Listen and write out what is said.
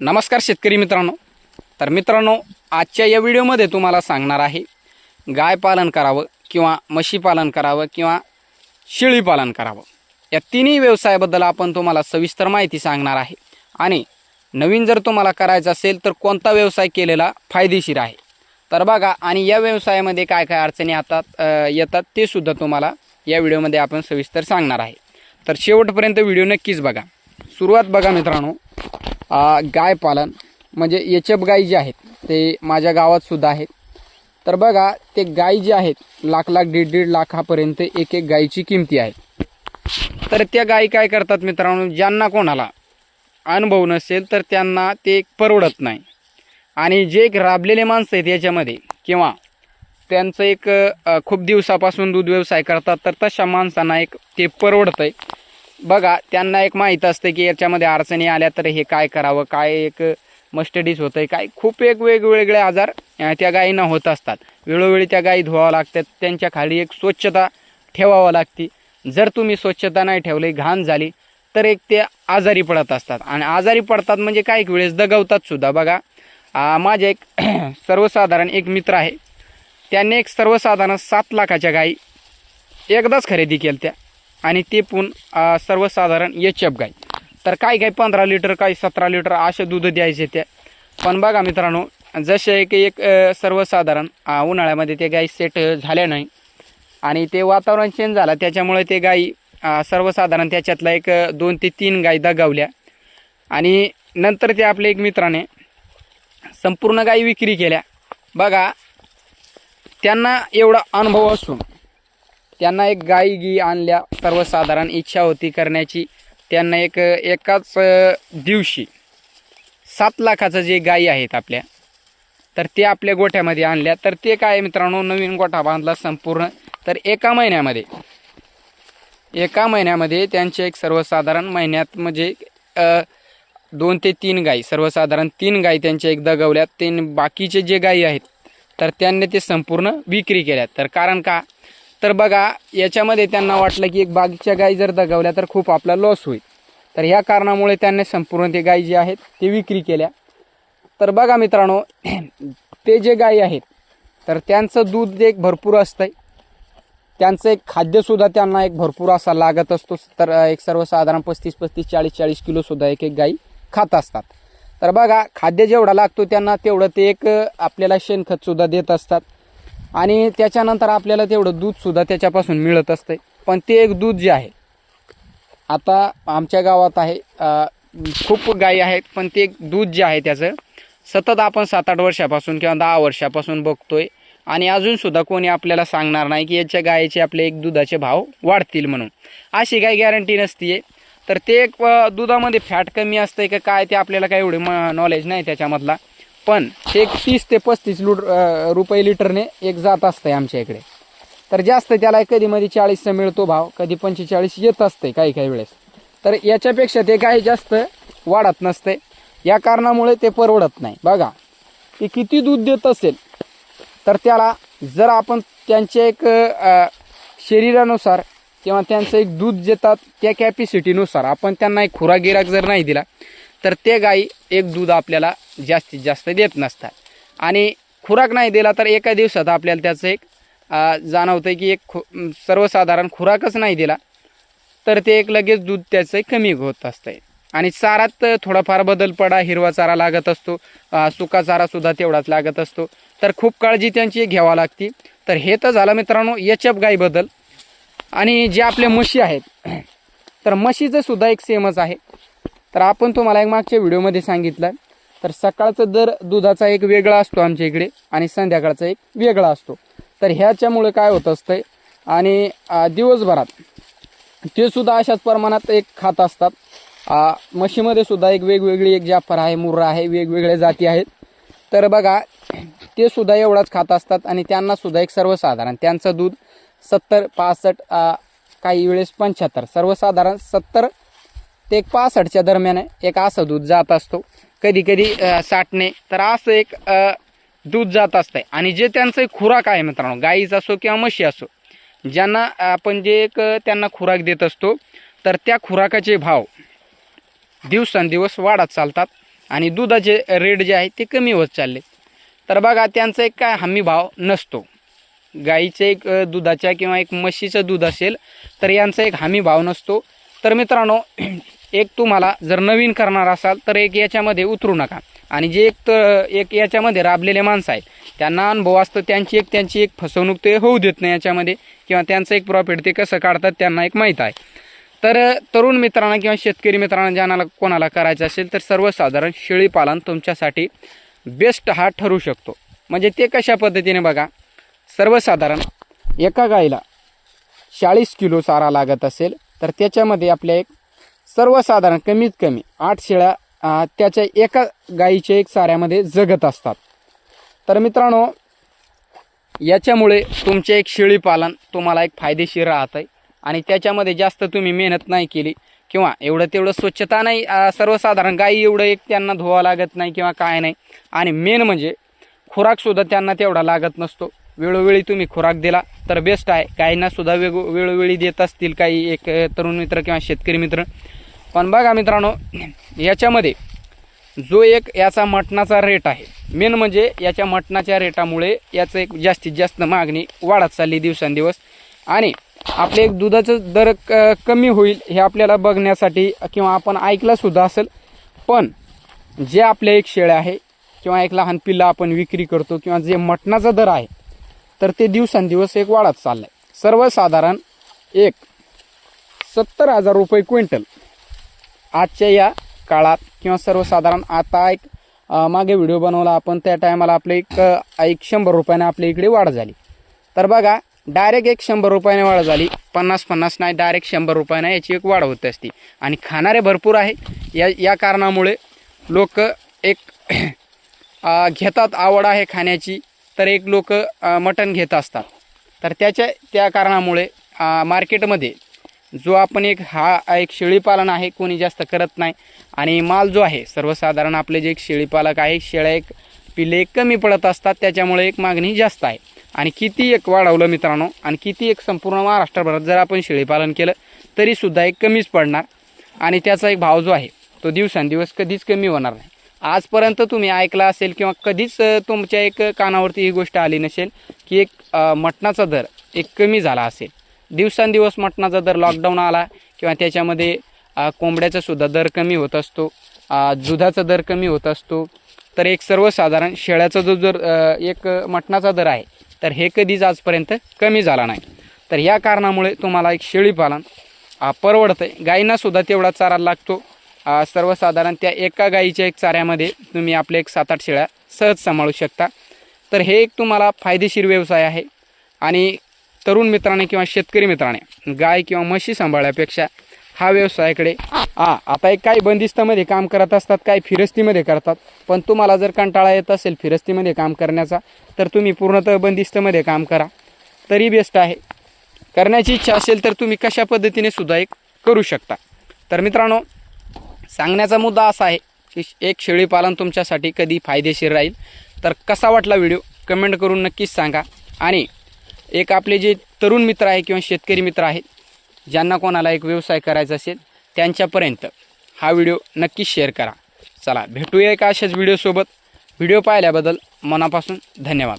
नमस्कार शेतकरी मित्रांनो. तर मित्रांनो आजच्या या व्हिडिओमध्ये तुम्हाला सांगणार आहे गाय पालन करावं किंवा म्हशी पालन करावं किंवा शेळी पालन करावं. या तिन्ही व्यवसायाबद्दल आपण तुम्हाला सविस्तर माहिती सांगणार आहे. आणि नवीन जर तुम्हाला करायचं असेल तर कोणता व्यवसाय केलेला फायदेशीर आहे? तर बघा आणि या व्यवसायामध्ये काय काय अडचणी येतात येतात ते सुद्धा तुम्हाला या व्हिडिओमध्ये आपण सविस्तर सांगणार आहे. तर शेवटपर्यंत व्हिडिओ नक्कीच बघा. सुरुवात बघा मित्रांनो. गाय पालन म्हणजे एचएफ गाई जे आहेत ते माझ्या गावात सुद्धा आहेत. तर बघा ते गाई जे आहेत लाख लाख दीड दीड लाखापर्यंत एक एक गाईची किमती आहे. तर त्या गाई काय करतात मित्रांनो ज्यांना कोणाला अनुभव नसेल तर त्यांना ते परवडत नाही. आणि जे एक राबलेले माणसं आहेत याच्यामध्ये किंवा त्यांचं एक खूप दिवसापासून दूध व्यवसाय करतात तर तशा माणसांना एक ते परवडतं आहे बघा त्यांना एक माहीत असतं की याच्यामध्ये अडचणी आल्या तर हे काय करावं काय एक मस्टडीज होतं आहे काय खूप एक वेगवेगळे आजार त्या गायींना होत असतात. वेळोवेळी त्या गायी धुवावं लागतात त्यांच्या खाली एक स्वच्छता ठेवावं लागते. जर तुम्ही स्वच्छता नाही ठेवली घाण झाली तर एक ते आजारी पडत असतात. आणि आजारी पडतात म्हणजे काही वेळेस दगवतात सुद्धा. बघा माझे एक सर्वसाधारण एक मित्र आहे. त्यांनी एक सर्वसाधारण सात लाखाच्या गाई एकदाच खरेदी केल्या त्या आणि ते पण सर्वसाधारण एच एफ गाय. तर काही काही पंधरा लिटर काही सतरा लिटर असे दूध द्यायचे त्या पण बघा मित्रांनो जसे की एक सर्वसाधारण उन्हाळ्यामध्ये ते गाई सेट झाल्या नाही. आणि ते वातावरण चेंज झालं त्याच्यामुळे ते गाई सर्वसाधारण त्याच्यातला एक दोन ते तीन गाई दगावल्या. आणि नंतर ते आपल्या एक मित्राने संपूर्ण गाई विक्री केल्या. बघा त्यांना एवढा अनुभव असून त्यांना एक गाई गी आणल्या. सर्वसाधारण इच्छा होती करण्याची. त्यांना एक एकाच दिवशी सात लाखाचं जे गाई आहेत आपल्या तर ते आपल्या गोठ्यामध्ये आणल्या. तर ते काय मित्रांनो नवीन गोठा बांधला संपूर्ण. तर एका महिन्यामध्ये एका महिन्यामध्ये त्यांचे एक सर्वसाधारण महिन्यात म्हणजे दोन ते तीन गाई सर्वसाधारण तीन गाई त्यांच्या एक दगवल्यात. तीन बाकीचे जे गाई आहेत तर त्यांनी ते संपूर्ण विक्री केल्यात. तर कारण का? तर बघा याच्यामध्ये त्यांना वाटलं की एक बागीच्या गाई जर दगावल्या तर खूप आपला लॉस होईल. तर ह्या कारणामुळे त्यांनी संपूर्ण ते गाई जे आहेत ते विक्री केल्या. तर बघा मित्रांनो ते जे गाई आहेत तर त्यांचं दूध एक भरपूर असतं आहे त्यांचं एक खाद्यसुद्धा त्यांना एक भरपूर असा लागत असतो. तर एक सर्वसाधारण पस्तीस पस्तीस चाळीस चाळीस किलोसुद्धा एक एक गाई खात असतात. तर बघा खाद्य जेवढा लागतो त्यांना तेवढं ते एक आपल्याला शेणखतसुद्धा देत असतात. आणि त्याच्यानंतर आपल्याला तेवढं दूधसुद्धा त्याच्यापासून मिळत असतं पण ते एक दूध जे आहे आता आमच्या गावात आहे खूप गायी आहेत पण ते एक दूध जे आहे त्याचं सतत आपण सात आठ वर्षापासून किंवा दहा वर्षापासून बघतोय. आणि अजूनसुद्धा कोणी आपल्याला सांगणार नाही की याच्या गायीचे आपले एक दुधाचे भाव वाढतील म्हणून. अशी काही गॅरंटी नसते तर ते एक दुधामध्ये फॅट कमी असतंय का काय ते आपल्याला काही एवढे नॉलेज नाही त्याच्यामधला. पण एक तीस ते पस्तीस लुट रुपये लिटरने एक जात असतंय आमच्या इकडे. तर जास्त त्याला कधी मध्ये चाळीसचा मिळतो भाव कधी पंचेचाळीस येत असते काही काही वेळेस. तर याच्यापेक्षा ते काही जास्त वाढत नसते या कारणामुळे ते परवडत नाही. बघा ते किती दूध देत असेल तर त्याला जर आपण त्यांच्या एक शरीरानुसार किंवा त्यांचं एक दूध देतात त्या कॅपॅसिटीनुसार आपण त्यांना एक खुराक गिराक जर नाही दिला तर ते गाई एक दूध आपल्याला जास्तीत जास्त देत नसतात. आणि खुराक नाही दिला तर एका दिवसात आपल्याला त्याचं एक जाणवतं की एक खु सर्वसाधारण खुराकच नाही दिला तर ते एक लगेच दूध त्याचं कमी होत असतंय. आणि चारात थोडाफार बदल पडा हिरवा चारा लागत असतो सुका चारासुद्धा तेवढाच लागत असतो. तर खूप काळजी त्यांची घ्यावा लागते. तर हे तर झालं मित्रांनो एच एफ गाईबद्दल आणि जे आपल्या म्हशी आहेत तर म्हशीचं सुद्धा एक सेमच आहे. तर आपण तुम्हाला एक मागच्या व्हिडिओमध्ये सांगितलं तर सकाळचं दर दुधाचा एक वेगळा असतो आमच्या इकडे आणि संध्याकाळचा एक वेगळा असतो. तर ह्याच्यामुळे काय होत असतंय आणि दिवसभरात ते सुद्धा अशाच प्रमाणात एक खात असतात. म्हशीमध्ये सुद्धा एक वेगवेगळी एक जाफर आहे मुर्रा आहे वेगवेगळ्या जाती आहेत. तर बघा ते सुद्धा एवढाच खात असतात आणि त्यांना सुद्धा एक सर्वसाधारण त्यांचं दूध सत्तर पासष्ट काही वेळेस पंच्याहत्तर सर्वसाधारण सत्तर ते एक पासष्टच्या दरम्यान एक असं दूध जात असतो. कधी कधी साठणे तर असं एक दूध जात असतंय. आणि जे त्यांचं एक खुराक आहे मित्रांनो गाईच असो किंवा म्हशी असो ज्यांना आपण जे एक त्यांना खुराक देत असतो तर त्या खुराकाचे भाव दिवसेंदिवस वाढत चालतात आणि दुधाचे रेट जे आहे ते कमी होत चालले. तर बघा त्यांचा एक काय हमी भाव नसतो. गाईचं एक दुधाच्या किंवा एक म्हशीचं दूध असेल तर यांचा एक हमी भाव नसतो. तर मित्रांनो एक तुम्हाला जर नवीन करणार असाल तर एक याच्यामध्ये उतरू नका. आणि जे एक तर एक याच्यामध्ये राबलेले माणसं आहेत त्यांना अनुभव असतो त्यांची एक त्यांची एक फसवणूक ते होऊ देत नाही याच्यामध्ये किंवा त्यांचं एक प्रॉफिट ते कसं काढतात त्यांना एक माहीत आहे. तर तरुण मित्रांना किंवा शेतकरी मित्रांना ज्यांना कोणाला करायचं असेल तर सर्वसाधारण शेळीपालन तुमच्यासाठी बेस्ट हा ठरू शकतो. म्हणजे ते कशा पद्धतीने बघा सर्वसाधारण एका गाईला चाळीस किलो चारा लागत असेल तर त्याच्यामध्ये आपल्या एक सर्वसाधारण कमीत कमी आठ शेळ्या त्याच्या एका गाईच्या एक साऱ्यामध्ये जगत असतात. तर मित्रांनो याच्यामुळे तुमचे एक शेळी पालन तुम्हाला एक फायदेशीर राहत आहे आणि त्याच्यामध्ये जास्त तुम्ही मेहनत नाही केली किंवा एवढं तेवढं स्वच्छता नाही सर्वसाधारण गाई एवढं एक त्यांना धुवा लागत नाही किंवा काय नाही. आणि मेन म्हणजे खुराकसुद्धा त्यांना तेवढा लागत नसतो. वेळोवेळी तुम्ही खुराक दिला तर बेस्ट आहे. काहींना सुद्धा वेग वेळोवेळी देत असतील काही एक तरुण मित्र किंवा शेतकरी मित्र. पण बघा मित्रांनो याच्यामध्ये जो एक याचा मटणाचा रेट आहे मेन म्हणजे याच्या मटणाच्या रेटामुळे याचं एक जास्तीत जास्त मागणी वाढत चालली दिवसेंदिवस. आणि आपले एक दुधाचं दर क कमी होईल हे आपल्याला बघण्यासाठी किंवा आपण ऐकलंसुद्धा असेल. पण जे आपल्या एक शेळ्या आहे किंवा एक लहान पिल्ला आपण विक्री करतो किंवा जे मटणाचा दर आहे तर ते दिवसेंदिवस एक वाढत चाललं आहे सर्वसाधारण एक सत्तर हजार रुपये क्विंटल. आजच्या या काळात किंवा सर्वसाधारण आता एक मागे व्हिडिओ बनवला आपण त्या टायमाला आपले एक एक शंभर रुपयाने आपल्या इकडे वाढ झाली. तर बघा डायरेक्ट एक शंभर रुपयाने वाढ झाली. पन्नास पन्नास नाही डायरेक्ट शंभर रुपयाने याची एक वाढ होत असते. आणि खाणारे भरपूर आहे. या या कारणामुळे लोक एक घेतात आवड आहे खाण्याची. तर एक लोक मटण घेत असतात. तर त्याच्या त्या कारणामुळे मार्केटमध्ये जो आपण एक हा एक शेळीपालन आहे कोणी जास्त करत नाही. आणि माल जो आहे सर्वसाधारण आपले जे एक शेळीपालक आहे शेळ्या एक पिले कमी पडत असतात त्याच्यामुळे एक मागणी जास्त आहे. आणि किती एक वाढवलं मित्रांनो आणि किती एक संपूर्ण महाराष्ट्रभरात जर आपण शेळीपालन केलं तरीसुद्धा एक कमीच पडणार. आणि त्याचा एक भाव जो आहे तो दिवसेंदिवस कधीच कमी होणार नाही. आजपर्यंत तुम्ही ऐकला असेल किंवा कधीच तुमच्या एक कानावरती ही गोष्ट आली नसेल की एक मटणाचा दर एक कमी झाला असेल. दिवसांदिवस मटणाचा दर लॉकडाऊन आला किंवा त्याच्यामध्ये कोंबड्याचा सुद्धा दर कमी होत असतो दुधाचा दर कमी होत असतो. तर एक सर्वसाधारण शेळ्याचा जो जर एक मटणाचा दर आहे तर हे कधीच आजपर्यंत कमी झाला नाही. तर या कारणामुळे तुम्हाला एक शेळीपालन परवडतं आहे गायींनासुद्धा तेवढा चारा लागतो. सर्वसाधारण त्या एका गाईच्या एक चाऱ्यामध्ये तुम्ही आपले एक सात आठ शेळ्या सहज सांभाळू शकता. तर हे एक तुम्हाला फायदेशीर व्यवसाय आहे. आणि तरुण मित्राने किंवा शेतकरी मित्राने गाय किंवा म्हशी सांभाळण्यापेक्षा हा व्यवसायाकडे हा आता एक काही बंदिस्तामध्ये काम करत असतात काही फिरस्तीमध्ये करतात. पण तुम्हाला जर कंटाळा येत असेल फिरस्तीमध्ये काम करण्याचा तर तुम्ही पूर्णतः बंदिस्तमध्ये काम करा. तरी बेस्ट आहे. करण्याची इच्छा असेल तर तुम्ही कशा पद्धतीने सुद्धा एक करू शकता. तर मित्रांनो सांगण्याचा मुद्दा असा आहे की एक शेळीपालन तुमच्यासाठी कधी फायदेशीर राहील. तर कसा वाटला व्हिडिओ? कमेंट करून नक्कीच सांगा. आणि एक आपले जे तरुण मित्र आहे किंवा शेतकरी मित्र आहेत ज्यांना कोणाला एक व्यवसाय करायचा असेल त्यांच्यापर्यंत हा व्हिडिओ नक्कीच शेअर करा. चला भेटूया एका अशाच व्हिडिओसोबत. व्हिडिओ पाहिल्याबद्दल मनापासून धन्यवाद.